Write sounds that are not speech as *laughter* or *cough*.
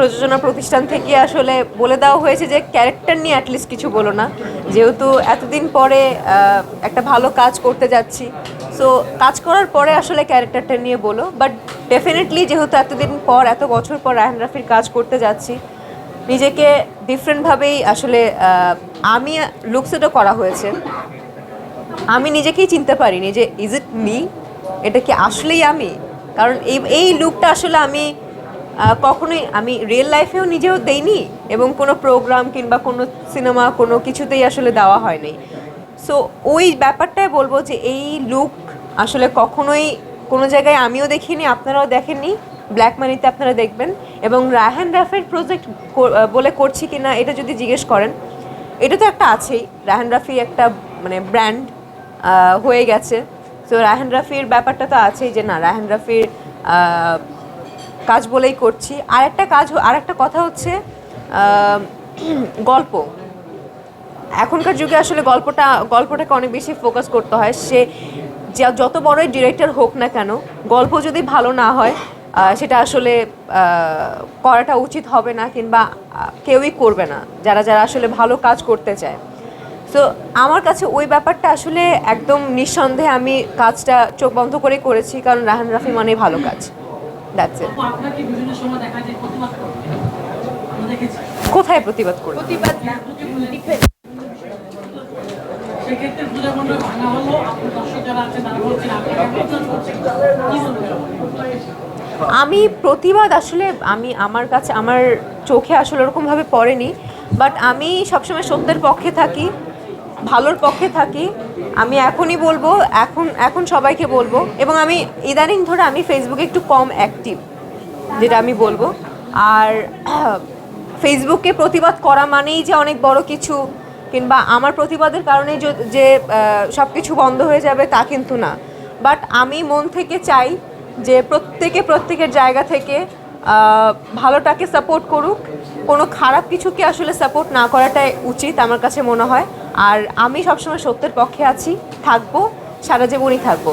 প্রযোজনা প্রতিষ্ঠান থেকে আসলে বলে দেওয়া হয়েছে যে ক্যারেক্টার নিয়ে অ্যাটলিস্ট কিছু বলো না। যেহেতু এতদিন পরে একটা ভালো কাজ করতে যাচ্ছি। সো কাজ করার পরে আসলে ক্যারেক্টারটা নিয়ে বলো। বাট ডেফিনেটলি যেহেতু এতদিন পর, এত বছর পর রায়হান রাফির কাজ করতে যাচ্ছি, নিজেকে ডিফারেন্টভাবেই আসলে আমি লুকসেটও করা হয়েছে। আমি নিজেকেই চিনতে পারিনি যে ইজ ইট মি এটা কি আসলেই আমি? কারণ এই এই লুকটা আসলে আমি কখনোই আমি রিয়েল লাইফেও নিজেও দেইনি এবং কোনো প্রোগ্রাম কিংবা কোনো সিনেমা কোনো কিছুতেই আসলে দেওয়া হয়নি। সো ওই ব্যাপারটাই বলব যে এই লুক আসলে কখনোই কোনো জায়গায় আমিও দেখিনি, আপনারাও দেখেননি। ব্ল্যাক মানিতে আপনারা দেখবেন। এবং রায়হান রাফের প্রজেক্ট বলে করছি কি না এটা যদি জিজ্ঞেস করেন, এটা তো একটা আছেই। রায়হান রাফি একটা মানে ব্র্যান্ড হয়ে গেছে। তো রায়হান রাফির ব্যাপারটা তো আছেই যে না রায়হান রাফির কাজ বলেই করছি। আর একটা কাজ আর একটা কথা হচ্ছে গল্প। এখনকার যুগে আসলে গল্পটা, গল্পটাকে অনেক বেশি ফোকাস করতে হয়। সে যত বড়ই ডিরেক্টর হোক না কেন, গল্প যদি ভালো না হয় সেটা আসলে করাটা উচিত হবে না কিংবা কেউই করবে না, যারা যারা আসলে ভালো কাজ করতে চায়। সো আমার কাছে ওই ব্যাপারটা আসলে একদম নিঃসন্দেহে আমি কাজটা চোখ বন্ধ করে করেছি, কারণ রাহান রাফি মানে ভালো কাজ। দ্যাটস ইট আপনাকে বিভিন্ন সময় দেখা যায় প্রতিবাদ করতে। আমরা দেখেছি। কোথায় প্রতিবাদ করব? প্রতিবাদ সেক্ষেত্রে পূজা মণ্ডল ভাঙা হলো। আপনার দর্শক যারা আছে তারা বলছেন আপনাকে প্রতিবাদ করছেন। কি বলবেন? আমি প্রতিবাদ আসলে আমি আমার কাছে আমার চোখে আসলে ওরকমভাবে পড়েনি। বাট আমি সবসময় সত্যের পক্ষে থাকি। ভালোর পক্ষে থাকি, আমি এখনই বলব, এখন এখন সবাইকে বলব, এবং আমি ইদানিং ধরে আমি ফেসবুকে একটু কম অ্যাক্টিভ যেটা আমি বলব। আর *clears throat* ফেসবুকে প্রতিবাদ করা মানেই যে অনেক বড় কিছু, কিংবা আমার প্রতিবাদের কারণে যে- সব কিছু বন্ধ হয়ে যাবে তা কিন্তু না। বাট আমি মন থেকে চাই যে প্রত্যেকে প্রত্যেকের জায়গা থেকে ভালোটাকে সাপোর্ট করুক। কোনো খারাপ কিছুকে আসলে সাপোর্ট না করাটাই উচিত আমার কাছে মনে হয়। আর আমি সবসময় সত্যের পক্ষে আছি থাকব সারা জীবনই থাকব।